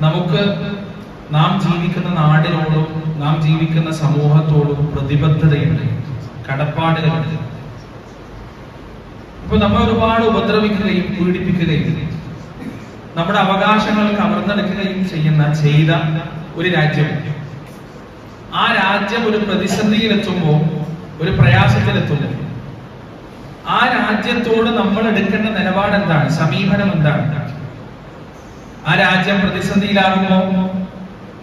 നമുക്ക് നാം ജീവിക്കുന്ന നാടിനോടും നാം ജീവിക്കുന്ന സമൂഹത്തോടും പ്രതിബദ്ധതയുണ്ട് കടപ്പാടുകളുണ്ട് ഇപ്പൊ നമ്മൾ ഒരുപാട് ഉപദ്രവിക്കുകയും പീഡിപ്പിക്കുകയും നമ്മുടെ അവകാശങ്ങൾ കവർന്നെടുക്കുകയും ചെയ്യുന്ന ചെയ്ത ഒരു രാജ്യം. ആ രാജ്യം ഒരു പ്രതിസന്ധിയിലെത്തുമ്പോൾ ഒരു പ്രയാസത്തിലെത്തുമ്പോൾ ആ രാജ്യത്തോട് നമ്മൾ എടുക്കേണ്ട നിലപാട് എന്താണ് സമീപനം എന്താണ്? ആ രാജ്യം പ്രതിസന്ധിയിലാകുമ്പോൾ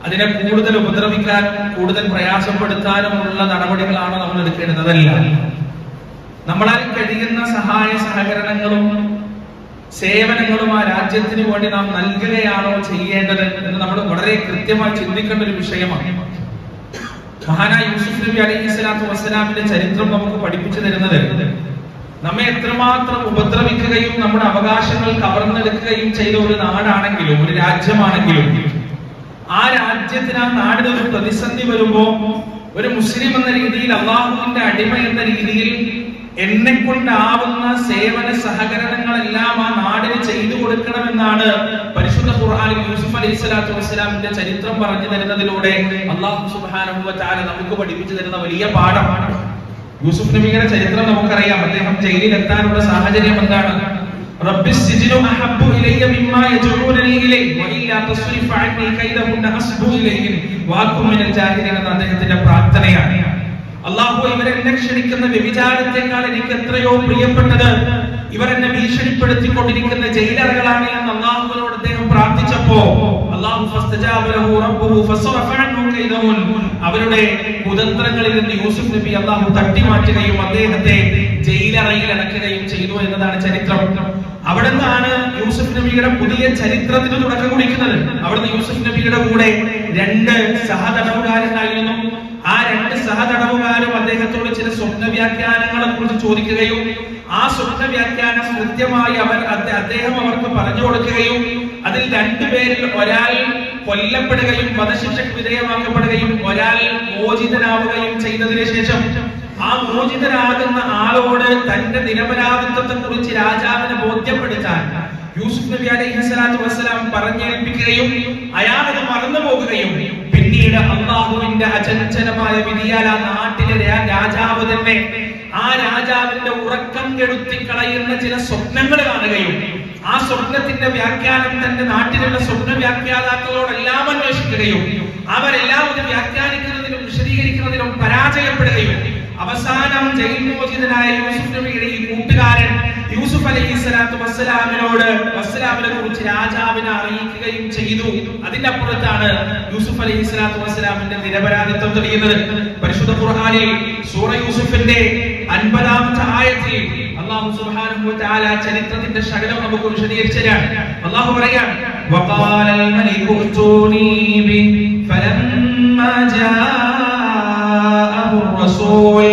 അതിനെ കൂടുതൽ ഉപദ്രവിക്കാൻ കൂടുതൽ പ്രയാസപ്പെടുത്താനുമുള്ള നടപടികളാണ് നമ്മൾ എടുക്കേണ്ടത്. അതല്ല നമ്മളാൽ കഴിയുന്ന സഹായ സഹകരണങ്ങളും സേവനങ്ങളും ആ രാജ്യത്തിന് വേണ്ടി നാം നൽകുകയാണോ ചെയ്യേണ്ടത് എന്ന് നമ്മൾ വളരെ കൃത്യമായി ചിന്തിക്കേണ്ട ഒരു വിഷയമാണ്. മഹാനായ യൂസുഫ് നബി അലൈഹി സ്വലാത്തു വസ്സലാമിന്റെ ചരിത്രം നമുക്ക് പഠിപ്പിച്ചു തരുന്നത് നമ്മെ എത്രമാത്രം ഉപദ്രവിക്കുകയും നമ്മുടെ അവകാശങ്ങൾ കവർന്നെടുക്കുകയും ചെയ്ത ഒരു നാടാണെങ്കിലും ഒരു രാജ്യമാണെങ്കിലും ആ രാജ്യത്തിന് ആ നാടിന് ഒരു പ്രതിസന്ധി വരുമ്പോ ഒരു മുസ്ലിം എന്ന രീതിയിൽ അള്ളാഹുവിന്റെ അടിമ എന്ന രീതിയിൽ എന്നെ കൊണ്ടാവുന്ന സേവന സഹകരണങ്ങളെല്ലാം ആ നാടിന് ചെയ്തു കൊടുക്കണമെന്നാണ് പരിശുദ്ധ ഖുർആനിൽ യൂസുഫ് അലൈഹി സ്വലാത്തു വസ്സലാമിന്റെ ചരിത്രം പറഞ്ഞു തരുന്നതിലൂടെ അള്ളാഹു സുബ്ഹാനഹു വ തആല നമുക്ക് പഠിപ്പിച്ചു തരുന്ന വലിയ പാഠമാണ് യൂസുഫ് നബിയുടെ ചരിത്രം നമുക്കറിയാം. അദ്ദേഹം ജയിലിൽ എത്താനുള്ള സാഹചര്യം എന്താണ്? അദ്ദേഹത്തിന്റെ പ്രാർത്ഥനയാണ്. അള്ളാഹു ഇവരെ എന്നെ ക്ഷണിക്കുന്ന വ്യഭിചാരത്തെക്കാൾ എനിക്ക് എത്രയോ പ്രിയപ്പെട്ടത് ഇവർ എന്നെ ഭീഷണിപ്പെടുത്തിക്കൊണ്ടിരിക്കുന്ന ജയിലറുകളാണ് എന്ന് അള്ളാഹുവിനോട് അദ്ദേഹം പ്രാർത്ഥിച്ചപ്പോ അള്ളാഹു കൈദഹുൻ അവരുടെ കുതന്ത്രങ്ങളിൽ നിന്ന് യൂസുഫ് നബി അള്ളാഹു തട്ടിമാറ്റുകയും അദ്ദേഹത്തെ ജയിലറയിൽ അടക്കുകയും ചെയ്തു എന്നതാണ് ചരിത്രം. അവിടെ നിന്നാണ് യൂസുഫ് നബിയുടെ പുതിയ ചരിത്രത്തിന് തുടക്കം കുറിക്കുന്നത്. അവിടുന്ന് യൂസുഫ് നബിയുടെ കൂടെ രണ്ട് സഹതടവുകാരുണ്ടായിരുന്നു. ആ രണ്ട് സഹതടവുകാരും അദ്ദേഹത്തോട് ചില സ്വപ്ന വ്യാഖ്യാനങ്ങളെ കുറിച്ച് ചോദിക്കുകയും ആ സ്വപ്ന വ്യാഖ്യാനം കൃത്യമായി അവർ അദ്ദേ- അദ്ദേഹം അവർക്ക് പറഞ്ഞു കൊടുക്കുകയും അതിൽ രണ്ടുപേരിൽ ഒരാൾ കൊല്ലപ്പെടുകയും വധശിക്ഷയ്ക്ക് വിധേയമാക്കപ്പെടുകയും ഒരാൾ മോചിതനാവുകയും ചെയ്തതിനു ശേഷം ആ മോചിതനാകുന്ന ആളോട് തന്റെ നിരപരാധിത്വത്തെ കുറിച്ച് രാജാവിനെ ബോധ്യപ്പെടുത്താൻ യൂസുഫ് നബി അലൈഹി സ്വലാത്തു വസ്സലാം പറഞ്ഞേൽപ്പിക്കുകയും അയാൾ അത് മറന്നു പോകുകയും പിന്നീട് അള്ളാഹുവിന്റെ അചഞ്ചലമായ വിധിയാൽ ആ നാട്ടിലെ രാജാവ് തന്നെ ആ രാജാവിന്റെ ഉറക്കം കെടുത്തി കളയുന്ന ചില സ്വപ്നങ്ങൾ കാണുകയും ആ സ്വപ്നത്തിന്റെ വ്യാഖ്യാനം തന്റെ നാട്ടിലുള്ള സ്വപ്ന വ്യാഖ്യാതാക്കളോടെല്ലാം അന്വേഷിക്കുകയും അവരെല്ലാം ഇത് വ്യാഖ്യാനിക്കുന്നതിനും വിശദീകരിക്കുന്നതിനും പരാജയപ്പെടുകയും അവസാനം ജയിൽ മോചിതനായ യൂസുഫ് ഈ കൂട്ടുകാരൻ യൂസുഫ് അലൈഹി സ്വലാത്തു വസ്സലാമിനോട് വസ്സലാമിനെ കുറിച്ച് രാജാവിനെ അറിയിക്കുകയും ചെയ്തു. അതിന്റെ അപ്പുറത്താണ് യൂസുഫ് അലൈഹി സ്വലാത്തു വസ്സലാമിന്റെ നിരപരാധിത്വം തെളിയുന്നത്. പരിശുദ്ധ ഖുർആനിൽ സൂറ യൂസുഫിന്റെ അൻപതാമത്തെ ആയത്തിൽ അല്ലാഹു സുബ്ഹാനഹു വ തആല ചരിത്രത്തിന്റെ ശകലം നമുക്ക് വിശദീകരിച്ചു തരാണ് അല്ലാഹു പറയാൻ وقال الملك ائتوني به فلما جاءه الرسول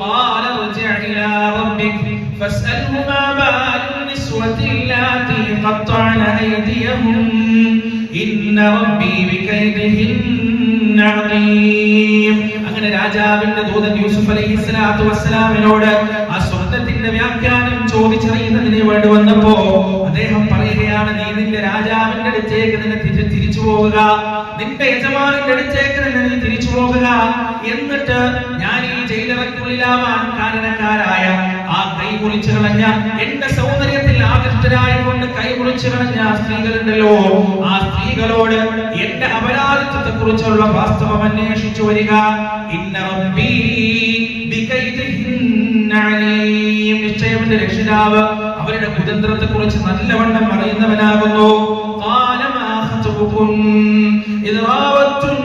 قال ارجع إلى ربك فاسأله ما بال النسوة اللاتي قطعن أيديهن إن ربي بكيدهن عليم അങ്ങനെ രാജാവിന്റെ ദൂതൻ യൂസുഫ് അലൈഹി സ്വലാത്തു വസ്സലാമിനോട് സ്വപ്നത്തിന്റെ വ്യാഖ്യാനം ചോദിച്ചറിയുന്നതിന് വേണ്ടി വന്നപ്പോ അദ്ദേഹം പറയുകയാണ് നീ നിന്റെ രാജാവിന്റെ അടുത്തേക്ക് നിന്നെ തിരിച്ചു പോകുക നിന്റെ യജമാനന്റെ അടുത്തേക്ക് നിന്നെ തിരിച്ചു പോകുക എന്നിട്ട് ഞാൻ ഈ ജയിലറക്കുള്ളിലാവാൻ കാരണക്കാരായ ആ കൈ മുറിച്ചു കളഞ്ഞ എന്റെ സൗന്ദര്യത്തിൽ ആകൃഷ്ടരായിക്കൊണ്ട് കൈ മുറിച്ചു കളഞ്ഞ സ്ത്രീകളുണ്ടല്ലോ. ആ സ്ത്രീകളോട് എന്റെ അപരാധിത്വത്തെ കുറിച്ചുള്ള വാസ്തവം അന്വേഷിച്ചു വരിക. ഇന്ന അലീം. നിശ്ചയം എന്റെ രക്ഷിതാവ് അവരുടെ കുതന്ത്രത്തെ കുറിച്ച് നല്ലവണ്ണം അറിയുന്നവനാകുന്നു قال ما خطبكن إذ راوتن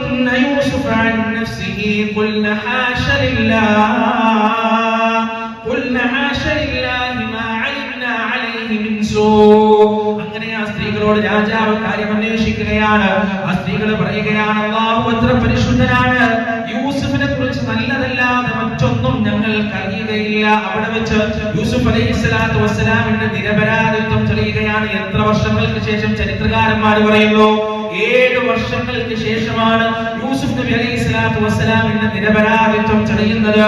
يوسف عن نفسه قلنا حاش لله قلنا حاش لله ما علمنا عليه من سوء അങ്ങനെ ആ സ്ത്രീകളോട് രാജാവ് കാര്യം അന്വേഷിക്കുകയാണ് ആ സ്ത്രീകൾ പറയുകയാണ് അള്ളാഹു എത്ര പരിശുദ്ധനാണ് യൂസുഫിനെ കുറിച്ച് നല്ലതല്ലാതെ മറ്റൊന്നും ഞങ്ങൾ അറിയുകയില്ല അവിടെ വെച്ച് യൂസുഫ് അലൈഹി സ്വലാത്തു വസ്സലാമിന്റെ നിരപരാധിത്വം തെളിയുകയാണ്. എത്ര വർഷങ്ങൾക്ക് ശേഷം ചരിത്രകാരന്മാർ പറയുന്നു? ഏഴ് വർഷങ്ങൾക്ക് ശേഷമാണ് യൂസുഫ് നബി അലൈഹി സ്വലാത്തു വസ്സലാമിന്റെ നിരപരാധിത്വം തെളിയുന്നത്.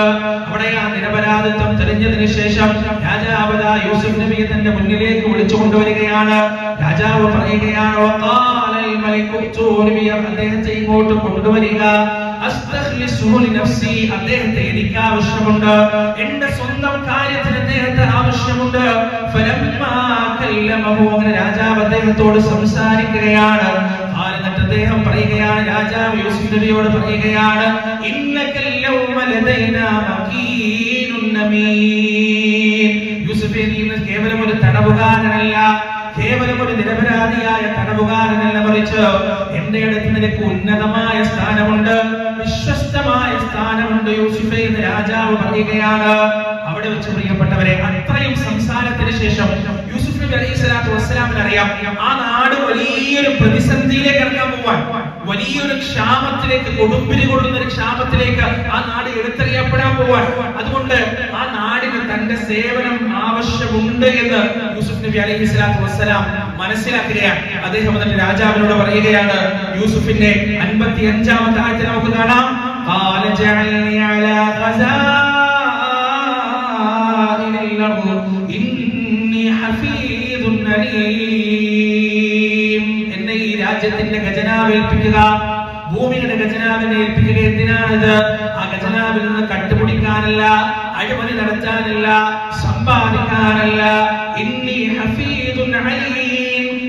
അവിടെ ആ നിരപരാധിത്വം തെളിഞ്ഞതിന് ശേഷം രാജാവ് യൂസുഫ് നബിയെ തന്റെ മുന്നിലേക്ക് വിളിച്ചു കൊണ്ടുവരികയാണ്. രാജാവ് പറയുകയാണ് "വഖാല മലിക് ഉക്തൂനി ബി അദ്ദേഹത്തെ ഇങ്ങോട്ട് കൊണ്ടുവരിക. അദ്ദേഹത്തെ എനിക്ക് ആവശ്യമുണ്ട്. എന്റെ സ്വന്തം കാര്യത്തിന് അദ്ദേഹത്തെ ആവശ്യമുണ്ട്. അങ്ങനെ രാജാവ് അദ്ദേഹത്തോട് സംസാരിക്കുകയാണ്. അദ്ദേഹം പറയുകയാണ്? രാജാവ് യൂസുഫ് നബിയോട് പറയുകയാണ് യൂസുഫേ കേവലം ഒരു തടവുകാരനല്ല. കേവലം ഒരു നിരപരാധിയായ തടവുകാരനല്ല മറിച്ച് എന്റെ അടുത്ത് നിനക്ക് ഉന്നതമായ സ്ഥാനമുണ്ട് വിശ്വസ്തമായ സ്ഥാനമുണ്ട് യൂസുഫെ എന്ന് രാജാവ് പറയുകയാണ്. അവിടെ വെച്ച് പ്രിയപ്പെട്ടവരെ അത്രയും സംസാരത്തിന് ശേഷം യൂസുഫ് വസ്സലാമിന് അറിയാം ആ നാട് വലിയൊരു പ്രതിസന്ധിയിലേക്ക് ഇറങ്ങാൻ പോവാൻ വലിയൊരു ക്ഷാമത്തിലേക്ക് കൊടുമ്പിരി കൊള്ളുന്ന ഒരു ക്ഷാമത്തിലേക്ക് ആ നാട് എടുത്തറിയപ്പെടാൻ പോവാൻ. അതുകൊണ്ട് ആ നാടിന് തന്റെ സേവനം ആവശ്യമുണ്ട് എന്ന് യൂസുഫ് നബി അലൈഹി സ്വലാത്തു വസ്സലാം മനസ്സിലാക്കുകയാണ്. അദ്ദേഹം എന്നിട്ട് രാജാവിനോട് പറയുകയാണ് യൂസുഫിന്റെ അൻപത്തി അഞ്ചാമത്തെ ആഴ്ച നമുക്ക് കാണാം. എന്നെ ഈ രാജ്യത്തിന്റെ ഖജനാവ് ഏൽപ്പിക്കുക ഭൂമിയുടെ ഖജനാവിനെ ഏൽപ്പിക്കുക എന്തിനാണിത്? ആ ഖജനാവിൽ നിന്ന് കട്ടുപിടിക്കാനല്ല അഴിമതി നടത്താനല്ല സമ്പാദിക്കാനല്ല.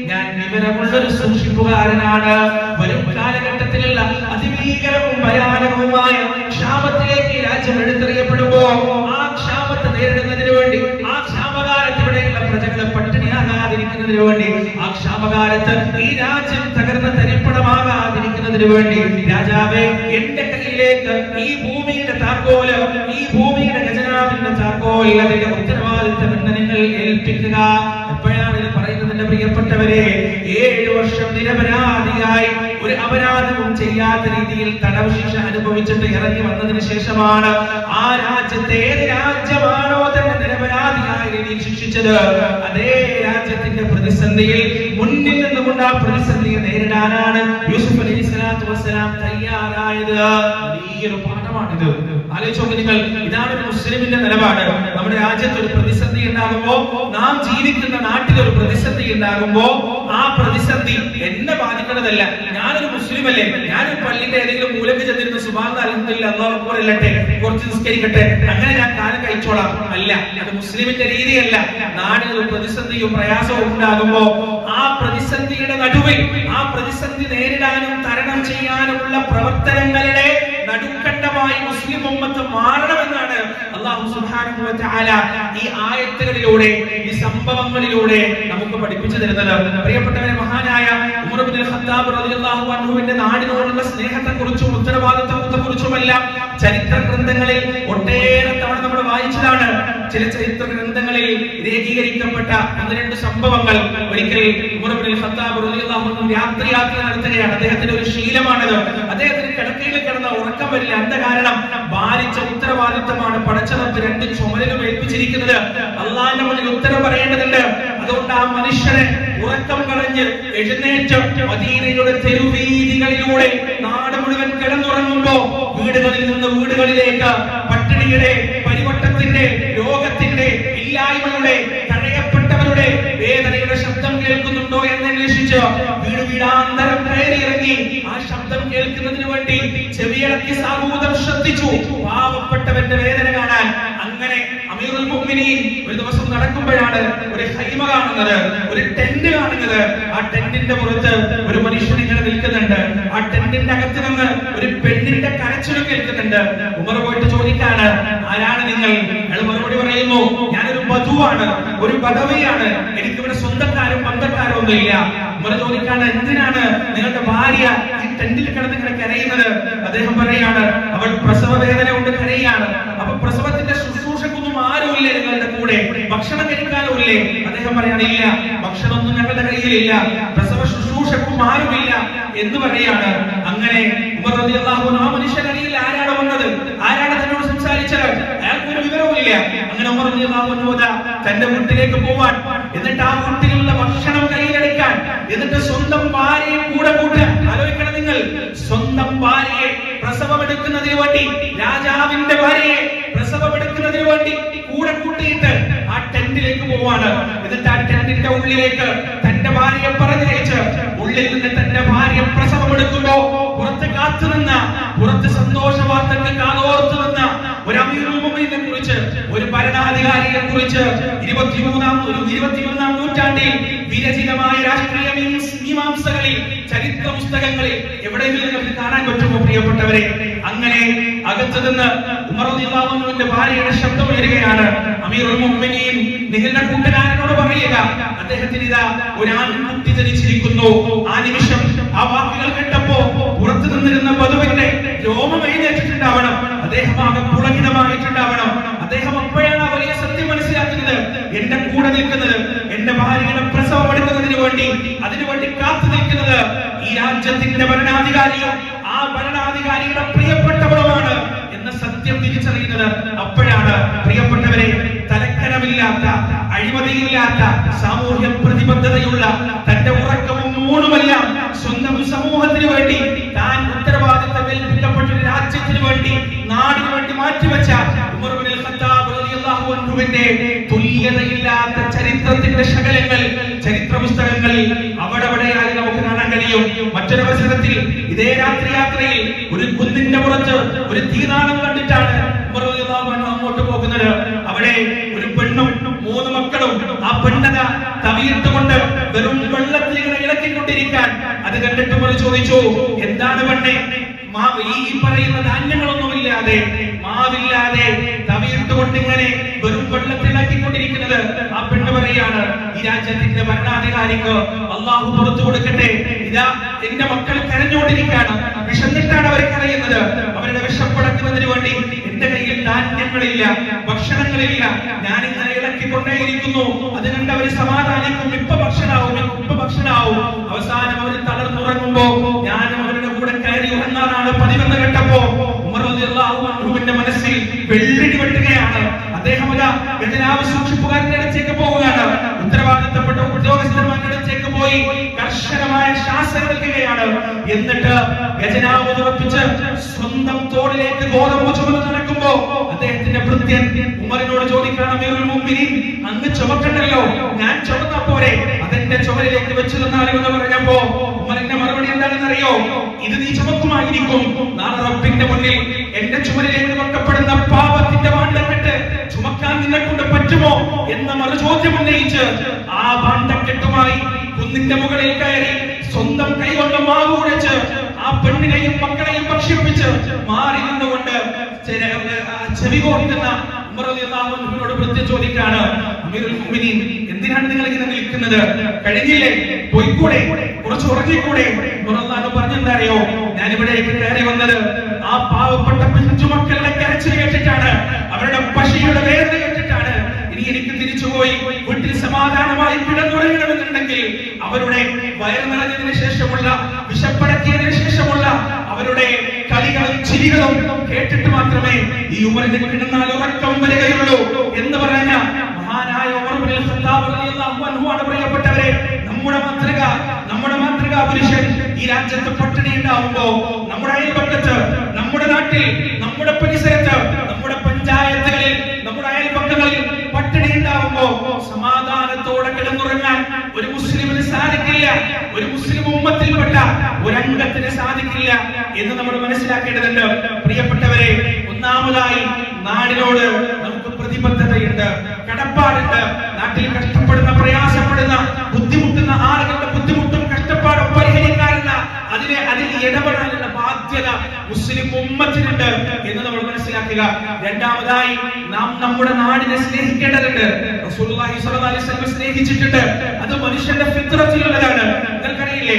ഞാൻ വിവരമുള്ളൊരു സൂക്ഷിപ്പുകാരനാണ് വരും കാലഘട്ടത്തിലുള്ള അതിഭീകരവും ഭയാനകവുമായ ക്ഷാമത്തിലേക്ക് രാജ്യം എടുത്തെറിയപ്പെടുമ്പോ ആ ക്ഷാമത്തെ നേരിടുന്നതിന് വേണ്ടി ആ ക്ഷാമകാലത്ത് ഇവിടെയുള്ള പ്രജകളെ പട്ടിണിയാകാതിരിക്കുന്നതിന് വേണ്ടി ആ ക്ഷാമകാലത്ത് ഈ രാജ്യം തകർന്ന തരിപ്പണമാകാതിരിക്കുന്നതിന് വേണ്ടി രാജാവേ എന്റെ കയ്യിലേക്ക് ഈ ഭൂമിയുടെ താക്കോൽ ഈ ഭൂമിയുടെ അതിന്റെ ഉത്തരവാദിത്തം എന്ന് നിങ്ങൾ ഏൽപ്പിക്കുക. എപ്പോഴാണ് ഇത് പറയുന്നത് എന്റെ പ്രിയപ്പെട്ടവരെ? ഏഴ് വർഷം നിരപരാധിയായി ഒരു അപരാധവും ചെയ്യാത്ത രീതിയിൽ തടവ് ശിക്ഷ അനുഭവിച്ചിട്ട് ഇറങ്ങി വന്നതിന് ശേഷമാണ് ആ രാജ്യത്തെ ഏത് രാജ്യമാണോ തന്നെ നിരപരാധിയായ രീതിയിൽ ശിക്ഷിച്ചത്. അതേ രാജ്യത്തിന്റെ പ്രതിസന്ധിയിൽ മുന്നിൽ നിന്നുകൊണ്ട് ആ പ്രതിസന്ധിയെ നേരിടാനാണ് യൂസുഫ് അലൈഹി സ്വലാത്തു വസ്സലാം തയ്യാറായത്. വലിയൊരു പാഠമാണിത്. ആലോചിച്ചോക്ക് നിങ്ങൾ ഇതാണ് മുസ്ലിമിന്റെ നിലപാട്. നമ്മുടെ രാജ്യത്ത് ഒരു പ്രതിസന്ധി ഉണ്ടാകുമ്പോ നാം ജീവിക്കുന്ന നാട്ടിൽ ഒരു പ്രതിസന്ധി ഉണ്ടാകുമ്പോ ആ പ്രതിസന്ധി എന്നെ ബാധിക്കുന്നതല്ല. ഞാനൊരു മുസ്ലിം അല്ലേ ഞാനൊരു പള്ളിന്റെ ഏതെങ്കിലും മൂലക്ക് ചെന്നിരുന്ന സുബാന്ത അലഹദില്ല അള്ളാഹുറല്ലട്ടെ കുറച്ച് നിസ്കരിക്കട്ടെ അങ്ങനെ ഞാൻ കാലം കഴിച്ചോളാം. അല്ല അത് മുസ്ലിമിന്റെ രീതിയല്ല. നാടിന് ഒരു പ്രതിസന്ധിയും പ്രയാസവും ഉണ്ടാകുമ്പോ ആ പ്രതിസന്ധിയുടെ നടുവിൽ ആ പ്രതിസന്ധി നേരിടാനും തരണം ചെയ്യാനുമുള്ള പ്രവർത്തനങ്ങളുടെ നടുക്കണ്ടമായി മുസ്ലിം ഉമ്മത്ത് മാറണമെന്നാണ് അള്ളാഹു സുബ്ഹാനഹു വ തആല ഈ ആയത്തുകളിലൂടെ ഈ സംഭവങ്ങളിലൂടെ നമുക്ക് പഠിപ്പിച്ചു തരുന്നത്. പ്രിയപ്പെട്ടവരെ മഹാനായ ഉമർ ഇബ്നുൽ ഖത്താബ് റളിയല്ലാഹു അൻഹുവിന്റെ നാടിനോടുള്ള സ്നേഹത്തെക്കുറിച്ചും ഉത്തരവാദിത്തത്തെക്കുറിച്ചുമെല്ലാം ചരിത്ര ഗ്രന്ഥങ്ങളിൽ ഒട്ടേറെ തവണ നമ്മൾ വായിച്ചതാണ്. ചില ചരിത്ര ഗ്രന്ഥങ്ങളിൽ രേഖീകരിക്കപ്പെട്ട പന്ത്രണ്ട് സംഭവങ്ങൾ അൻഹു രാത്രി യാത്ര നടത്തുകയാണ്. അദ്ദേഹത്തിന്റെ ഒരു ശീലമാണത്. അദ്ദേഹത്തിന് കിടക്കയിൽ കിടന്ന ഉറക്കം വരില്ല. എന്താ കാരണം? ബാലിച്ച ഉത്തരവാദിത്തമാണ് പടച്ചവർക്ക് രണ്ട് ചുമലിലും ഏൽപ്പിച്ചിരിക്കുന്നത്. അള്ളാഹിന്റെ മുന്നിൽ ഉത്തരം പറയേണ്ടതുണ്ട്. അതുകൊണ്ട് ആ മനുഷ്യനെ ഉറക്കം കളഞ്ഞ് എഴുന്നേറ്റ് നാട് മുഴുവൻ കിടന്നുറങ്ങുമ്പോ വീടുകളിൽ നിന്ന് വീടുകളിലേക്ക് പട്ടിണിയുടെ പരിവട്ടത്തിന്റെ ഇല്ലായ്മയുടെ തഴയപ്പെട്ടവരുടെ വേദനയുടെ ശബ്ദം കേൾക്കുന്നുണ്ടോ എന്ന് അന്വേഷിച്ച് വീട് വീടാന്തരം കയറിയിറങ്ങി ആ ശബ്ദം കേൾക്കുന്നതിന് വേണ്ടി ചെവിയിളക്കി സാഹൂതം ശ്രദ്ധിച്ചു. പാവപ്പെട്ടവന്റെ വേദന കാണാൻ അങ്ങനെ അമീറുൽ മുഅ്മിനീൻ ഒരു ദിവസം നടക്കുമ്പോഴാണ് ഒരു ഹൈമ കാണുന്നത് ഒരു ടെന്റ് കാണുന്നത്. ആ ടെന്റിന്റെ പുറത്ത് ഒരു മനുഷ്യൻ ഇങ്ങനെ നിൽക്കുന്നുണ്ട്. ആ ടെന്റിന്റെ അകത്ത് നിന്ന് ഒരു പെണ്ണിന്റെ കരച്ചിലും കേൾക്കുന്നുണ്ട്. ഉമർ പോയിട്ട് ചോദിക്കാണ് ആരാണ് നിങ്ങൾ അയാൾ മറുപടി പറയുന്നു ഞാനൊരു വധുവാണ് ഒരു പദവിയാണ്. എനിക്കിവിടെ സ്വന്തക്കാരും പന്തക്കാരും ഒന്നുമില്ല ഉമർ ചോദിക്കാണ് എന്തിനാണ് നിങ്ങളുടെ ഭാര്യ ഈ ടെന്റിൽ കിടന്ന് ഇങ്ങനെ കരയുന്നത്? അദ്ദേഹം പറയാണ് അവൾ പ്രസവ വേദന കൊണ്ട് കരയാണ്. അപ്പൊ പ്രസവത്തിന്റെ ശുശ്രൂഷക്കൊന്നും ആരുമില്ലേ നിങ്ങളുടെ കൂടെ. ഭക്ഷണം കഴിക്കാനും ഇല്ലേ അദ്ദേഹം പറയാണ് ഇല്ല. ഭക്ഷണമൊന്നും ഞങ്ങളുടെ കയ്യിലില്ല. പ്രസവ ശുശ്രൂഷക്കും ആരുമില്ല എന്ന് പറയാണ്. അങ്ങനെ ഉമർ ആ മനുഷ്യൻ അറിയില്ല ആരാണ് വന്നത്? ആരാണ് തന്നോട് സംസാരിച്ചത്? അയാൾക്ക് ഒരു വിവരവുമില്ല. അങ്ങനെ റളിയല്ലാഹു തന്റെ വീട്ടിലേക്ക് പോവാൻ. എന്നിട്ട് ആ വീട്ടിലുള്ള ഭക്ഷണം കയ്യിലെടുക്കാൻ എന്നിട്ട് സ്വന്തം ഭാര്യയെ കൂടെ കൂട്ടാൻ ആലോചിക്കണം നിങ്ങൾ. സ്വന്തം ഭാര്യയെ പ്രസവമെടുക്കുന്നതിന് വേണ്ടി രാജാവിന്റെ ഭാര്യയെ പ്രസവമെടുക്കുന്നതിന് വേണ്ടി കൂടെ കൂട്ടിയിട്ട് ആ ടെന്റിലേക്ക് പോവാണ്. എന്നിട്ട് ആ ടെന്റിന്റെ ഉള്ളിലേക്ക് തന്റെ ഭാര്യയെ പറഞ്ഞയച്ച് ഉള്ളിൽ നിന്ന് തന്റെ ഭാര്യ പ്രസവമെടുക്കുമ്പോ പുറത്ത് കാത്തു നിന്ന പുറത്ത് സന്തോഷ വാർത്തക്ക് കാതോർത്തു നിന്ന ഒരു അമീറുമിനെ കുറിച്ച് ഒരു ഭരണാധികാരിയെ കുറിച്ച് ഇരുപത്തിമൂന്നാം ഒരു ഇരുപത്തിമൂന്നാം നൂറ്റാണ്ടിൽ വിരചിതമായ രാഷ്ട്രീയ മീംസ്- മീമാംസകളിൽ ചരിത്ര പുസ്തകങ്ങളിൽ എവിടെയെങ്കിലും നമുക്ക് കാണാൻ പറ്റുമോ പ്രിയപ്പെട്ടവരെ? അങ്ങനെ അകത്തു നിന്ന് അൻഹുവിന്റെ ഭാര്യയുടെ ശബ്ദം ഉയരുകയാണ്. അമീറുൽ മുഅ്മിനീൻ നിങ്ങളുടെ കൂട്ടുകാരനോട് പറയുക അദ്ദേഹത്തിന് ഇതാ ഒരു ആൺകുട്ടി ജനിച്ചിരിക്കുന്നു ആ നിമിഷം ആ വാക്കുകൾ കേട്ടപ്പോ പുറത്തു നിന്നിരുന്ന വധുവിന്റെ രോമം എഴുന്നേറ്റിട്ടുണ്ടാവണം അദ്ദേഹം ആകെ പുളകിതമായിട്ടുണ്ടാവണം അദ്ദേഹം അപ്പോഴാണ് ആ വലിയ സത്യം മനസ്സിലാക്കുന്നത് എന്റെ കൂടെ നിൽക്കുന്നത് എന്റെ ഭാര്യയുടെ പ്രസവം എടുക്കുന്നതിന് വേണ്ടി അതിനു വേണ്ടി കാത്തു നിൽക്കുന്നത് ഈ രാജ്യത്തിന്റെ ഭരണാധികാരിയും ആ ഭരണാധികാരിയുടെ പ്രിയപ്പെട്ടവളുമാണ് എന്ന സത്യം തിരിച്ചറിയുന്നത് അപ്പോഴാണ് പ്രിയപ്പെട്ടവരെ തലക്കനമില്ലാത്ത അഴിമതിയില്ലാത്ത സാമൂഹ്യ പ്രതിബദ്ധതയുള്ള തന്റെ ഉറക്കവും മൂടുമെല്ലാം സ്വന്തം സമൂഹത്തിന് വേണ്ടി താൻ ഉത്തരവാദിത്തം ഏൽപ്പിക്കപ്പെട്ട രാജ്യത്തിന് വേണ്ടി നാടിന് വേണ്ടി മാറ്റിവെച്ച തുല്യതയില്ലാത്ത ചരിത്രത്തിന്റെ ശകലങ്ങൾ ചരിത്ര പുസ്തകങ്ങളിൽ അവിടെ അവിടെയായി നമുക്ക് കാണാൻ കഴിയും അവസരത്തിൽ ഇതേ രാത്രി യാത്രയിൽ ഒരു കുന്നിന്റെ പുറത്ത് ഒരു തീനാളം കണ്ടിട്ടാണ് അങ്ങോട്ട് പോകുന്നത്. അവിടെ ഒരു പെണ്ണും മൂന്ന് മക്കളും ആ പെണ്ണത തവിയിട്ടുകൊണ്ട് വെറും വെള്ളത്തിൽ ഇങ്ങനെ ഇളക്കിക്കൊണ്ടിരിക്കാൻ. അത് കണ്ടിട്ട് പോലെ ചോദിച്ചു എന്താണ് പെണ്ണെ? ഈ പറയുന്ന ധാന്യങ്ങളൊന്നുമില്ലാതെ മാവില്ലാതെ തവിയിട്ടുകൊണ്ട് ഇങ്ങനെ വെറും വെള്ളത്തിലാക്കിക്കൊണ്ടിരിക്കുന്നത് ആ പെണ്ണ് പറയാണ് ഈ രാജ്യത്തിന്റെ ഭരണാധികാരിക്ക് അള്ളാഹു പുറത്തു കൊടുക്കട്ടെ. ഇതാ എന്റെ മക്കൾ കരഞ്ഞുകൊണ്ടിരിക്കുകയാണ്. വിശന്നിട്ടാണ് അവർ കരയുന്നത്. അവരുടെ വിശപ്പടക്കുന്നതിന് വേണ്ടി എന്റെ കയ്യിൽ ധാന്യങ്ങളില്ല ഭക്ഷണങ്ങളില്ല. ഞാൻ ഇങ്ങനെ ഇളക്കിക്കൊണ്ടേയിരിക്കുന്നു അത് കണ്ട് അവർ സമാധാനിക്കും. ഇപ്പൊ ഭക്ഷണാവും ഇപ്പൊ ഭക്ഷണാവും അവസാനം അവർ തളർന്നുറങ്ങുമ്പോ ഞാനും അവരുടെ കൂടെ കയറി ഉറങ്ങാനാണ് പതിവെന്ന് കേട്ടപ്പോ ഉമർ റളിയല്ലാഹു അൻഹുവിന്റെ മനസ്സിൽ വെള്ളിടി വെട്ടുകയാണ് അദ്ദേഹം ഒരു ഖജനാവ് സൂക്ഷിപ്പുകാരന്റെ അടുത്തേക്ക് പോവുകയാണ് ഉത്തരവാദിത്തപ്പെട്ട ഉദ്യോഗസ്ഥന്മാരുടെ അടുത്തേക്ക് പോയി കർശനമായ ശാസന നൽകുകയാണ് എന്നിട്ട് ഖജനാവ് ഉറപ്പിച്ച് സ്വന്തം തോളിലേക്ക് ഗോതമ്പ് ചുമന്ന് നടക്കുമ്പോ അദ്ദേഹത്തിന്റെ ഭൃത്യൻ ഉമറിനോട് ചോദിക്കണം മുഅ്മിനീൻ അങ്ങ് ചുമക്കണ്ടല്ലോ ഞാൻ ചുമന്ന പോരെ അതെന്റെ ചുമലിലേക്ക് വെച്ചു തന്നാലും എന്ന് പറഞ്ഞപ്പോ ഉമറിന്റെ മറുപടി എന്താണെന്ന് അറിയോ ഇത് നീ ചുമക്കുമായിരിക്കും. നാളെ റബ്ബിന്റെ മുന്നിൽ എന്റെ ചുമലിലേക്ക് വെക്കപ്പെടുന്ന പാപത്തിന്റെ വാണ്ടക്കെട്ട് ചുമക്കാൻ നിന്നെ കൊണ്ട് പറ്റുമോ എന്ന മറുചോദ്യം ഉന്നയിച്ച് ആ ഭാണ്ഡക്കെട്ടുമായി കുന്നിന്റെ മുകളിൽ കയറി സ്വന്തം കൈകൊണ്ട് മാവ് കുഴച്ച് ആ പെണ്ണിനെയും മക്കളെയും ഭക്ഷിപ്പിച്ച് മാറി നിന്നുകൊണ്ട് ചെവി കോർക്കുന്ന അൻഹുവിനോട് പ്രത്യേകം ചോദിക്കാണ് എന്തിനാണ് നിങ്ങൾ ഇങ്ങനെ നിൽക്കുന്നത്? കഴിഞ്ഞില്ലേ? പോയിക്കൂടെ? കുറച്ച് ഉറങ്ങിക്കൂടെ? കൂടെ റളിയല്ലാഹു പറഞ്ഞെന്താ അറിയോ ഞാൻ ഇവിടേക്ക് കയറി വന്നത് ആ പാവപ്പെട്ട പിഞ്ചു മക്കളുടെ കരച്ചിൽ കേട്ടിട്ടാണ്. അവരുടെ പശിയുടെ വേദന എനിക്ക് തിരിച്ചുപോയി. വീട്ടിൽ സമാധാനമായി കിടന്നുറങ്ങണമെന്നുണ്ടെങ്കിൽ അവരുടെ വയർ നിറഞ്ഞതിന് ശേഷമുള്ള വിശപ്പടക്കിയതിനു ശേഷമുള്ള അവരുടെ കളികളും ചിരികളും കേട്ടിട്ട് മാത്രമേ ഈ ഉമറിന് കിടന്നാൽ ഉറക്കം വരികയുള്ളൂ എന്ന് പറഞ്ഞ മഹാനായ പ്രിയപ്പെട്ടവരെ. നമ്മുടെ മാതൃക നമ്മുടെ മാതൃക പുരുഷൻ ഈ രാജ്യത്ത് പട്ടിണി ഉണ്ടാവുമ്പോ നമ്മുടെ അയൽപക്കത്ത് നമ്മുടെ നാട്ടിൽ നമ്മുടെ പരിസരത്ത് നമ്മുടെ പഞ്ചായത്തുകളിൽ നമ്മുടെ അയൽപക്കങ്ങളിൽ പട്ടിണി ഉണ്ടാവുമ്പോ സമാധാനത്തോടെ കിടന്നുറങ്ങാൻ ഒരു മുസ്ലിമിന് സാധിക്കില്ല ഒരു മുസ്ലിം ഉമ്മത്തിൽപ്പെട്ട ഒരംഗത്തിന് സാധിക്കില്ല എന്ന് നമ്മൾ മനസ്സിലാക്കേണ്ടതുണ്ട്. പ്രിയപ്പെട്ടവരെ ഒന്നാമതായി നാടിനോട് നമുക്ക് പ്രതിബദ്ധതയുണ്ട് കടപ്പാടുണ്ട്. നാട്ടിൽ കഷ്ടപ്പെടുന്ന പ്രയാസപ്പെടുന്ന ബുദ്ധിമുട്ടുന്ന ആളുകളുടെ ബുദ്ധിമുട്ടും കഷ്ടപ്പാടും പരിഹരിക്കാനുള്ള അതിനെ അതിൽ ഇടപെടാനുള്ള ബാധ്യത മുസ്ലിം ഉമ്മത്തിനുണ്ട് എന്ന് നമ്മൾ മനസ്സിലാക്കുക. രണ്ടാമതായി നാം നമ്മുടെ നാടിനെ സ്നേഹിക്കേണ്ടതുണ്ട്. സ്നേഹിച്ചിട്ടുണ്ട്. അത് മനുഷ്യന്റെ ഫിത്രത്തിലുള്ളതാണ് നിങ്ങൾക്കറിയില്ലേ?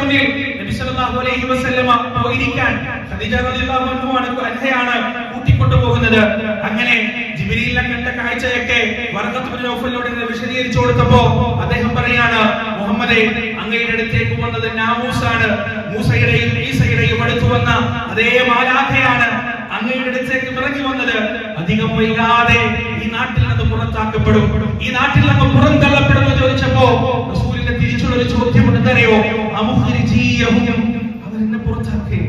മുന്നിൽ നബി സല്ലല്ലാഹു അലൈഹി വസല്ലമ പോയിരിക്കാൻ ഖദീജ റളിയല്ലാഹു അൻഹയാണ് കൂട്ടിക്കൊണ്ടുപോകുന്നത്. അങ്ങനെ ജിബ്രീലിനെ കണ്ട കാഴ്ചയൊക്കെ നൗഫലിനോട് വിശദീകരിച്ചു കൊടുത്തപ്പോ അദ്ദേഹം പറയാണ് മുഹമ്മദെ അങ്ങയുടെ അടുത്തേക്ക് വന്നത് നാമൂസാണ്. മൂസയുടെയും ഈസയുടെയും അടുത്തു വന്ന അതേ മാലാഖയാണ് അങ്ങയുടെ അടുത്തേക്ക് ഇറങ്ങി വന്നത്. അധികം വൈകാതെ ഈ നാട്ടിൽ നിന്ന് പുറത്താക്കപ്പെടും. ഈ നാട്ടിൽ നിന്ന് പുറന്തള്ളപ്പെടുമെന്ന് ചോദിച്ചപ്പോ റസൂലിന്റെ തിരിച്ചുള്ള ഒരു ചോദ്യം ഉണ്ടെന്നറിയോ? അവരെന്നെ പുറത്താക്കി.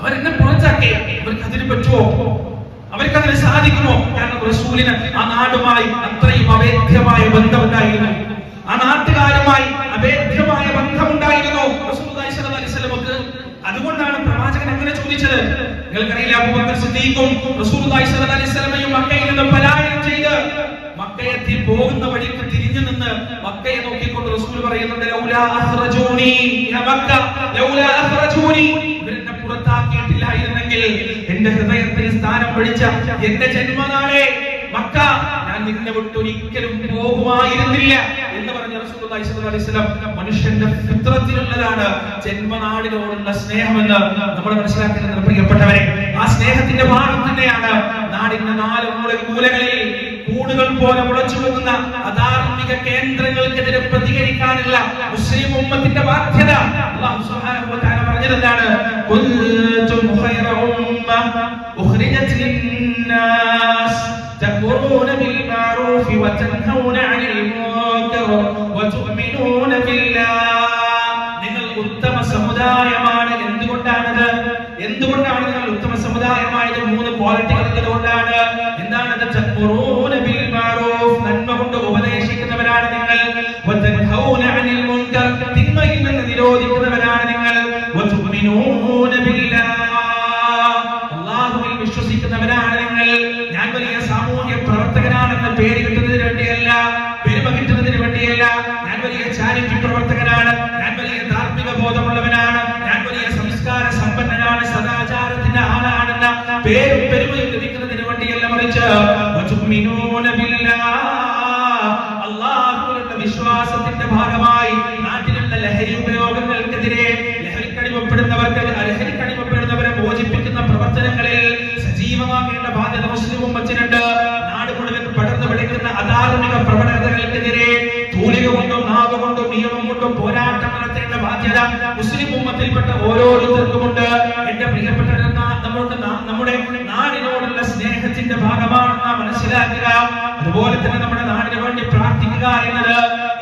അവരെന്നെ പുറത്താക്കി. അവർക്ക് അതിന് പറ്റുമോ? അവർക്ക് അങ്ങനെ സാധിക്കുമോ? കാരണം റസൂലിന് ആ നാടുമായി അത്രയും അവേദ്യമായ ബന്ധമുണ്ടായിരുന്നു. ആ നാട്ടുകാരുമായി അവേദ്യമായ ബന്ധമുണ്ടായിരുന്നു വസല്ലമക്ക് അതുകൊണ്ടാണ് പ്രവാചകൻ അങ്ങനെ ചോദിച്ചത്. നിങ്ങൾക്കറിയില്ല അബൂബക്കർ സിദ്ദീഖും അലൈഹി വസല്ലമയും മക്കയിൽ നിന്ന് പലായനം ചെയ്ത് മക്കയെത്തി പോകുന്ന വഴിക്ക് തിരിഞ്ഞു നിന്ന് മക്കയെ നോക്കിക്കൊണ്ട് റസൂൽ പറയുന്നുണ്ട് ലൗലാ അഖ്റജൂനി യാ മക്ക ലൗലാ അഖ്റജൂനി. ഇവരെന്നെ പുറത്താക്കിയിട്ടില്ലായിരുന്നെങ്കിൽ എന്റെ ഹൃദയത്തിൽ പിടിച്ച എന്റെ ജന്മനാളെ മക്ക ഞാൻ നിന്നെ വിട്ടൊരിക്കലും പോകുമായിരുന്നില്ല എന്ന് പറഞ്ഞ റസൂലുള്ളാഹി മനുഷ്യന്റെ ഫിത്രത്തിലുള്ളതാണ് ജന്മനാടിനോടുള്ള സ്നേഹമെന്ന് നമ്മൾ മനസ്സിലാക്കുന്നത് പ്രിയപ്പെട്ടവരെ. ആ സ്നേഹത്തിന്റെ ഭാഗം തന്നെയാണ് നാടിന്റെ നാല് മൂല മൂലകളിൽ കൂടുകൾ പോലെ മുളച്ചു പോകുന്ന അധാർമിക കേന്ദ്രങ്ങൾക്കെതിരെ പ്രതികരിക്കാനുള്ള മുസ്ലിം ഉമ്മത്തിന്റെ ബാധ്യത. അല്ലാഹു സുബ്ഹാനഹു വ തആല പറഞ്ഞതെന്താണ് مخرجة للناس മുസ്ലിം ഉമ്മത്തിൽപ്പെട്ട ഓരോരുത്തർക്കുമുണ്ട്. എന്റെ പ്രിയപ്പെട്ട നമ്മുടെ നമ്മുടെ നാടിനോടുള്ള സ്നേഹത്തിന്റെ ഭാഗമാണെന്ന് നാം മനസ്സിലാക്കുക. അതുപോലെ തന്നെ നമ്മുടെ നാടിന് വേണ്ടി പ്രാർത്ഥിക്കുക എന്നത്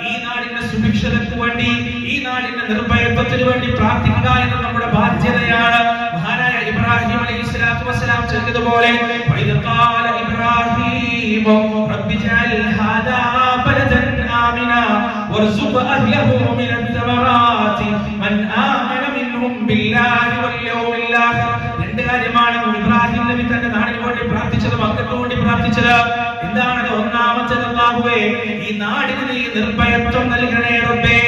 ഈ നാടിന്റെ സുഭിക്ഷതയ്ക്ക് വേണ്ടി ഈ നാടിന്റെ നിർഭയത്വത്തിന് വേണ്ടി പ്രാർത്ഥിക്കുക എന്നത് നമ്മുടെ ബാധ്യതയാണ്. മഹാനായ ഇബ്രാഹിം അലൈഹി സ്വലാത്തു വസ്സലാം ചെയ്തതുപോലെ "വഇദ് വർസുഖ് അഹ്ലഹു من الثمرات. من آمن منهم بالله واليوم الآخر. രണ്ട് കാര്യമാണ് ഇബ്രാഹിം നബി തന്റെ നാടിന് വേണ്ടി പ്രാർത്ഥിച്ചത് മക്കൾക്ക് വേണ്ടി പ്രാർത്ഥിച്ചത്. എന്താണ് ഒന്നാമത്തെ അല്ലാഹുവേ ഈ നാടിന് നീ നിർഭയത്വം നൽകണേ റബ്ബേ.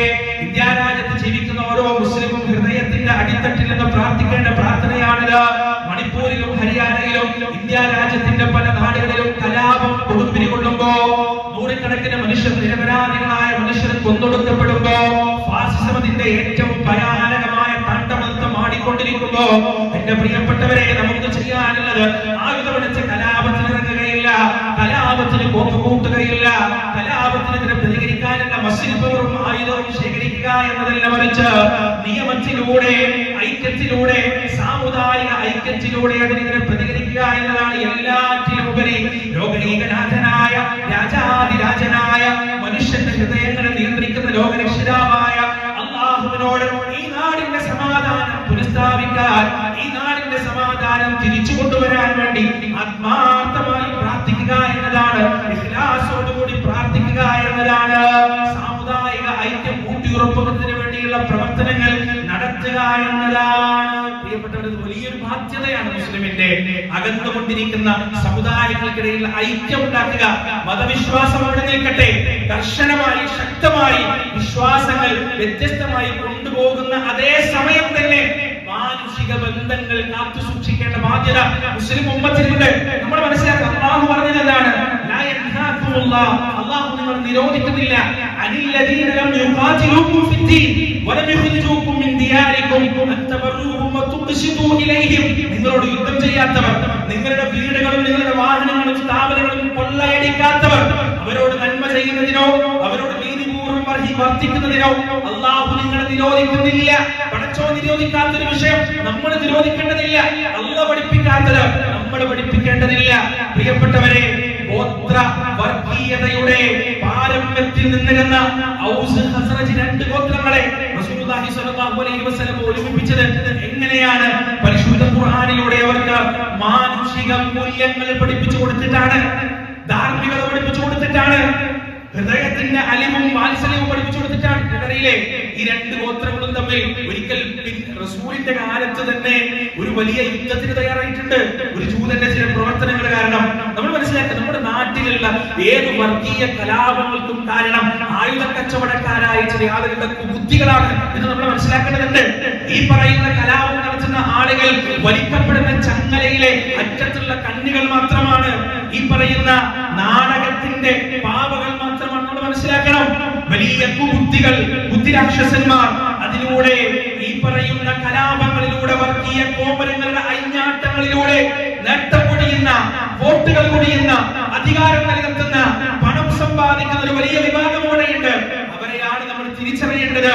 ഇന്ത്യ രാജ്യത്ത് ജീവിക്കുന്ന ഓരോ മുസ്ലിമും ഹൃദയത്തിന്റെ അടിത്തട്ടിൽ നിന്ന് പ്രാർത്ഥിക്കേണ്ട പ്രാർത്ഥനയാണിത്. മണിപ്പൂരിലും ഹരിയാനയിലും ഇന്ത്യ രാജ്യത്തിന്റെ പല നാടുകളിലും കലാപം കൊടുപ്പിരി കൊള്ളുമ്പോ നൂറുകണക്കിന് മനുഷ്യർ മനുഷ്യർ കൊന്നൊടുക്കപ്പെടുമ്പോ ഫാസിസത്തിന്റെ ഏറ്റവും ഭയാനകമായ താണ്ഡവനൃത്തം ആടിക്കൊണ്ടിരിക്കുമ്പോ എന്റെ പ്രിയപ്പെട്ടവരെ നമുക്ക് ചെയ്യാനുള്ളത് ആയുധമടിച്ച് കലാപത്തിന് ഇറങ്ങുകയില്ല കലാപത്തിന് കോപ്പ് കൂട്ടുകയില്ല കലാപത്തിനെതിരെ പ്രതികരിക്കാനുള്ള മസിൽ പവറും ആയുധവും ശേഖരിക്കുക എന്നതല്ല മറിച്ച് നിയമത്തിലൂടെ ഐക്യത്തിലൂടെ സാമുദായിക ഐക്യത്തിലൂടെ അതിനെതിരെ പ്രതികരിക്കുക എന്നതാണ് എല്ലാറ്റിലും ഉപരി ലോകനീകനാഥനായ രാജാതിരാജനായ മനുഷ്യന്റെ ഹൃദയങ്ങളെ നിയന്ത്രിക്കുന്ന ലോകരക്ഷിതാവായ അള്ളാഹുവിനോട് ഈ നാടിന്റെ സമാധാനം പുനഃസ്ഥാപിക്കാൻ ഈ നാടിന്റെ സമാധാനം തിരിച്ചു കൊണ്ടുവരാൻ വേണ്ടി ആത്മാർത്ഥമായി പ്രാർത്ഥിക്കുക എന്നതാണ് ഇഖ്ലാസോടുകൂടി പ്രാർത്ഥിക്കുക എന്നതാണ്. സാമുദായിക ഐക്യം ഊട്ടിയുറപ്പുന്നതിന് വേണ്ടിയുള്ള പ്രവർത്തനങ്ങൾ നടത്തുക എന്നതാണ്. പ്രിയപ്പെട്ടവർ വലിയൊരു ബാധ്യതയാണ് മുസ്ലിമിന്റെ. അകന്നുകൊണ്ടിരിക്കുന്ന സമുദായങ്ങൾക്കിടയിൽ ഐക്യം ഉണ്ടാക്കുക മതവിശ്വാസം അവിടെ നിൽക്കട്ടെ കർശനമായി ശക്തമായി വിശ്വാസങ്ങൾ വ്യത്യസ്തമായി കൊണ്ടുപോകുന്ന അതേ സമയം തന്നെ മാനുഷിക ബന്ധങ്ങൾ കാത്തു സൂക്ഷിക്കേണ്ട ബാധ്യത മുസ്ലിം ഉമ്മത്തിനുണ്ട്. നമ്മൾ മനസ്സിലാക്കാം അള്ളാഹു പറഞ്ഞത് എന്താണ്? നിങ്ങൾ നിരോധിക്കുന്നില്ല. നിങ്ങളോട് യുദ്ധം ചെയ്യാത്തവർ നിങ്ങളുടെ വീടുകളും നിങ്ങളുടെ വാഹനങ്ങളും സ്ഥാപനങ്ങളും കൊള്ളയടിക്കാത്തവർ അവരോട് നന്മ ചെയ്യുന്നതിനോ അവരോട് നീതിപൂർവം വർദ്ധി- വർദ്ധിക്കുന്നതിനോ അള്ളാഹു നിങ്ങളെ നിരോധിക്കുന്നില്ല. പടച്ചോ നിരോധിക്കാത്തൊരു വിഷയം നമ്മൾ നിരോധിക്കേണ്ടതില്ല. അല്ല പഠിപ്പിക്കാത്തത് നമ്മൾ പഠിപ്പിക്കേണ്ടതില്ല. പ്രിയപ്പെട്ടവരെ ഗോത്ര വർഗീയതയുടെ പാരമ്യത്തിൽ നിന്നിരുന്ന ഔസ് ഹസ്രജ് രണ്ട് ഗോത്രങ്ങളെ റസൂലുള്ളാഹി സ്വല്ലല്ലാഹു അലൈഹി വസല്ലം ഒരുമിപ്പിച്ചത് എങ്ങനെയാണ്? പരിശുദ്ധ ഖുർആനിലൂടെ അവർക്ക് മാനുഷിക മൂല്യങ്ങൾ പഠിപ്പിച്ചു കൊടുത്തിട്ടാണ് ധാർമ്മികത പഠിപ്പിച്ചു കൊടുത്തിട്ടാണ്. ഹൃദയത്തിന്റെ അലിവും വാത്സല്യവും പഠിപ്പിച്ചു കൊടുത്തിട്ടാണ് നിങ്ങൾക്കറിയില്ലേ ഈ രണ്ട് ഗോത്രങ്ങളും തമ്മിൽ ഒരിക്കൽ റസൂലിന്റെ കാലത്ത് തന്നെ ഒരു വലിയ യുദ്ധത്തിന് തയ്യാറായിട്ടുണ്ട്. ഒരു ജൂതന്റെ ചില പ്രവർത്തനങ്ങൾ കാരണം. നമ്മൾ മനസ്സിലാക്കുക നമ്മുടെ നാട്ടിലുള്ള ഏത് വർഗീയ കലാപങ്ങൾക്കും കാരണം ആയുധ കച്ചവടക്കാരായ ചില ആളുകളുടെ ബുദ്ധികളാണ് എന്ന് നമ്മൾ മനസ്സിലാക്കേണ്ടതുണ്ട്. ഈ പറയുന്ന കലാപം നടത്തുന്ന ആളുകൾ വലിക്കപ്പെടുന്ന ചങ്ങലയിലെ അറ്റത്തുള്ള കണ്ണികൾ മാത്രമാണ് ഈ പറയുന്ന നാടകത്തിന്റെ പാവകൾ നമ്മൾ മനസ്സിലാക്കണം. വലിയ കുബുദ്ധികൾ ബുദ്ധിരാക്ഷസന്മാർ അതിലൂടെ ഈ പറയുന്ന കലാപങ്ങളിലൂടെ വർഗീയ കോമരങ്ങളുടെ അഴിഞ്ഞാട്ടങ്ങളിലൂടെ നേട്ടം കൊടിയുന്ന വോട്ടുകൾ കൊടിയുന്ന അധികാരം നിലനിർത്തുന്ന പണം സമ്പാദിക്കുന്ന ഒരു വലിയ വിഭാഗം കൂടെയുണ്ട് അവരെയാണ് നമ്മൾ തിരിച്ചറിയേണ്ടത്.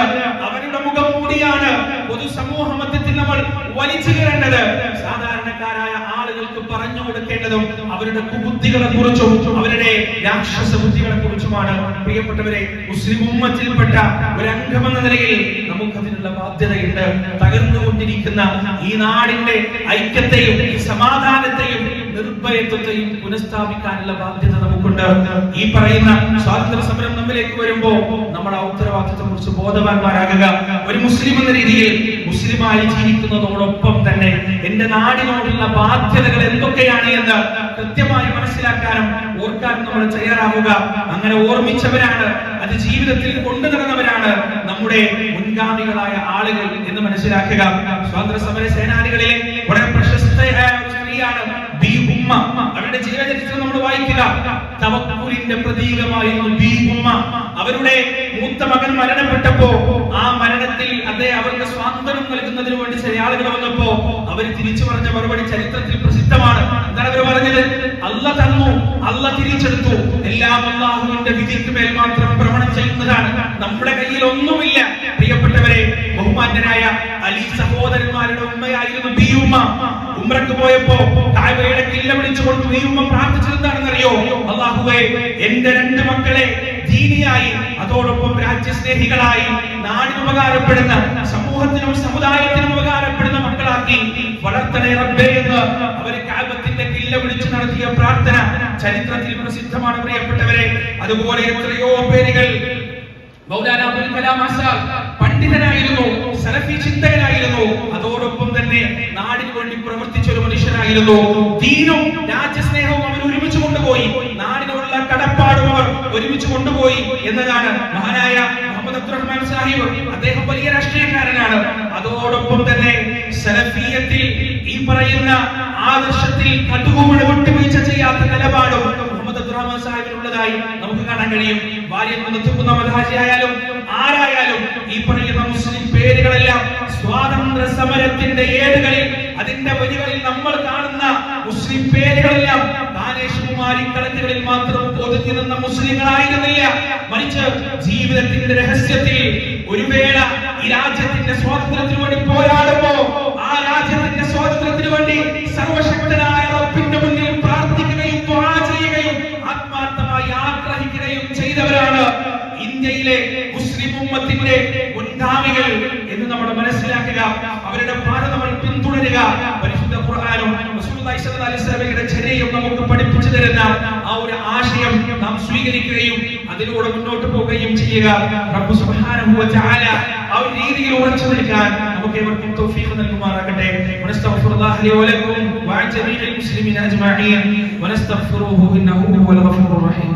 അവരുടെ മുഖം കൂടിയാണ് പൊതുസമൂഹ മധ്യത്തിൽ നമ്മൾ വലിച്ചു കയറേണ്ടത്. സാധാരണക്കാരായ ആളുകൾക്ക് പറഞ്ഞു കൊടുക്കേണ്ടതും അവരുടെ കുബുദ്ധികളെ കുറിച്ചും അവരുടെ രാക്ഷസ ബുദ്ധികളെ കുറിച്ചുമാണ് പ്രിയപ്പെട്ടവരെ മുസ്ലിം ഉമ്മത്തിൽപ്പെട്ട ഒരു അംഗമെന്ന നിലയിൽ നമുക്കതിനുള്ള ബാധ്യതയുണ്ട്. തകർന്നുകൊണ്ടിരിക്കുന്ന ഈ നാടിന്റെ ഐക്യത്തെയും സമാധാനത്തെയും നിർഭയത്വത്തെയും പുനഃസ്ഥാപിക്കാനുള്ള ബാധ്യത നമുക്കുണ്ട്. ഈ പറയുന്ന സ്വാതന്ത്ര്യ സമരം നമ്മിലേക്ക് വരുമ്പോ നമ്മൾ ആ ഉത്തരവാദിത്തത്തെ കുറിച്ച് ബോധവാന്മാരാകുക. ഒരു മുസ്ലിം എന്ന രീതിയിൽ മുസ്ലിമായി ജീവിക്കുന്നതോടൊപ്പം തന്നെ എന്റെ നാടിനോടുള്ള ബാധ്യതകൾ എന്തൊക്കെയാണ് എന്ന് കൃത്യമായി മനസ്സിലാക്കാനും ഓർക്കാനും നമ്മൾ തയ്യാറാവുക. അങ്ങനെ ഓർമ്മിച്ചവരാണ് അത് ജീവിതത്തിൽ കൊണ്ടു നടന്നവരാണ് നമ്മുടെ മുൻഗാമികളായ ആളുകൾ എന്ന് മനസ്സിലാക്കുക. സ്വാതന്ത്ര്യ സമര സേനാനികളിലെ വളരെ പ്രശസ്തയായ ഒരു സ്ത്രീയാണ് ബി ഉമ്മ. അവരുടെ ജീവചരിത്രം നമ്മൾ വായിക്കുക. തവക്കുലിന്റെ പ്രതീകമായിരുന്നു ബി ഉമ്മ. അവരുടെ മൂത്ത മകൻ മരണപ്പെട്ടപ്പോ ആ മരണത്തിൽ അതേ അവർക്ക് സ്വാതന്ത്ര്യം നൽകുന്നതിന് വേണ്ടി ചില വന്നപ്പോ അവർ തിരിച്ചു പറഞ്ഞ മറുപടി ചരിത്രത്തിൽ പ്രസിദ്ധമാണ്. എന്താണ് അവർ പറഞ്ഞത്? അല്ല തന്നു അല്ല തിരിച്ചെടുത്തു. എല്ലാം അള്ളാഹുവിന്റെ വിധിക്ക് മേൽ മാത്രം ഭ്രമണം ചെയ്യുന്നതാണ്. നമ്മുടെ കയ്യിൽ ഒന്നുമില്ല. പ്രിയപ്പെട്ടവരെ ബഹുമാന്യനായ അലി സഹോദരന്മാരുടെ ഉമ്മയായിരുന്നു ബി ഉമ്മ. ഉമ്രക്ക് പോയപ്പോ താഴ്വയുടെ കില്ല വിളിച്ചുകൊണ്ട് ബി ഉമ്മ പ്രാർത്ഥിച്ചത് അറിയോ അള്ളാഹുവേ എന്റെ രണ്ട് മക്കളെ ദീനിയായി അതോടൊപ്പം രാജ്യസ്നേഹികളായി നാടിന് ഉപകാരപ്പെടുന്ന സമൂഹത്തിനും സമുദായത്തിനും ഉപകാരപ്പെടുന്ന മക്കളാക്കി വളർത്തണേ റബ്ബേ എന്ന് അവർ കാൽപത്തിന്റെ കില്ല വിളിച്ചു നടത്തിയ പ്രാർത്ഥന ചരിത്രത്തിൽ പ്രസിദ്ധമാണ് പ്രിയപ്പെട്ടവരെ. അതുപോലെ എത്രയോ പേരുകൾ. മൗലാന അബുൽ കലാം ആസാദ് പണ്ഡിതനായിരുന്നു സലഫി ചിന്തകനായിരുന്നു. അതോടൊപ്പം തന്നെ നാടിന് വേണ്ടി പ്രവർത്തിച്ച ഒരു മനുഷ്യനായിരുന്നു. ദീനും രാജ്യസ്നേഹവും അവർ ഒരുമിച്ച് കൊണ്ടുപോയി. നാടിനോടുള്ള കടപ്പാടും അവർ ഒരുമിച്ച് കൊണ്ടുപോയി എന്നതാണ് മഹാനായ മുഹമ്മദ് അബ്ദുറഹ്മാൻ സാഹിബ്. അദ്ദേഹം വലിയ രാഷ്ട്രീയക്കാരനാണ്. അതോടൊപ്പം തന്നെ സലഫീയത്തിൽ ഈ പറയുന്ന ആദർശത്തിൽ കടുകുമണ വിട്ടുവീഴ്ച ചെയ്യാത്ത നിലപാടും മുഹമ്മദ് അബ്ദുറഹ്മാൻ സാഹിബിനുള്ളതായി നമുക്ക് കാണാൻ കഴിയും. ഭാര്യ തുക്കുന്ന മതാജിയായാലും ആരായാലും ഈ പറയുന്ന മുസ്ലിം പേരുകളെല്ലാം സ്വാതന്ത്ര്യ സമരത്തിന്റെ ഏടുകളിൽ അതിന്റെ വരികളിൽ നമ്മൾ കാണുന്ന മുസ്ലിം പേരുകളെല്ലാം കളത്തുകളിൽ മാത്രം ഒതുങ്ങി നിന്ന മുസ്ലിങ്ങളായിരുന്നില്ല. മറിച്ച് ജീവിതത്തിന്റെ രഹസ്യത്തിൽ ഒരു വേള ഈ രാജ്യത്തിന്റെ സ്വാതന്ത്ര്യത്തിന് വേണ്ടി പോരാടുമ്പോ ആ രാജ്യത്തിന്റെ സ്വാതന്ത്ര്യത്തിന് വേണ്ടി സർവശക്തനായ റബ്ബിന്റെ മുന്നിൽ പ്രാർത്ഥിക്കുകയും ദുആ ചെയ്യുകയും ആത്മാർത്ഥമായി ആഗ്രഹിക്കുകയും ചെയ്തവരാണ് ഇന്ത്യയിലെ മുസ്ലിം ഉമ്മത്തിന്റെ മുൻഗാമികൾ എന്ന് നമ്മൾ മനസ്സിലാക്കുക അവരുടെ പാത നമ്മൾ പിന്തുടരുക. പരിശുദ്ധ ഖുർആനും വസല്ലമയുടെ ചര്യയും നമുക്ക് പഠിപ്പിച്ചു തരുന്ന ആ ഒരു ആശയം നാം സ്വീകരിക്കുകയും അതിലൂടെ മുന്നോട്ട് പോവുകയും ചെയ്യുക. റബ്ബ് സുബ്ഹാനഹു വ തആല ആ ഒരു രീതിയിൽ ഉറച്ചു നിൽക്കാൻ നമുക്ക് ഏവർക്കും തൗഫീഖ് നൽകുമാറാകട്ടെ. വനസ്തഗ്ഫിറുല്ലാഹ ലി വലക്കും വഅൻ ജമീഇൽ മുസ്ലിമീന അജ്മഈൻ. വനസ്തഗ്ഫിറുഹു ഇന്നഹു ഹുവൽ ഗഫൂറുർ റഹീം.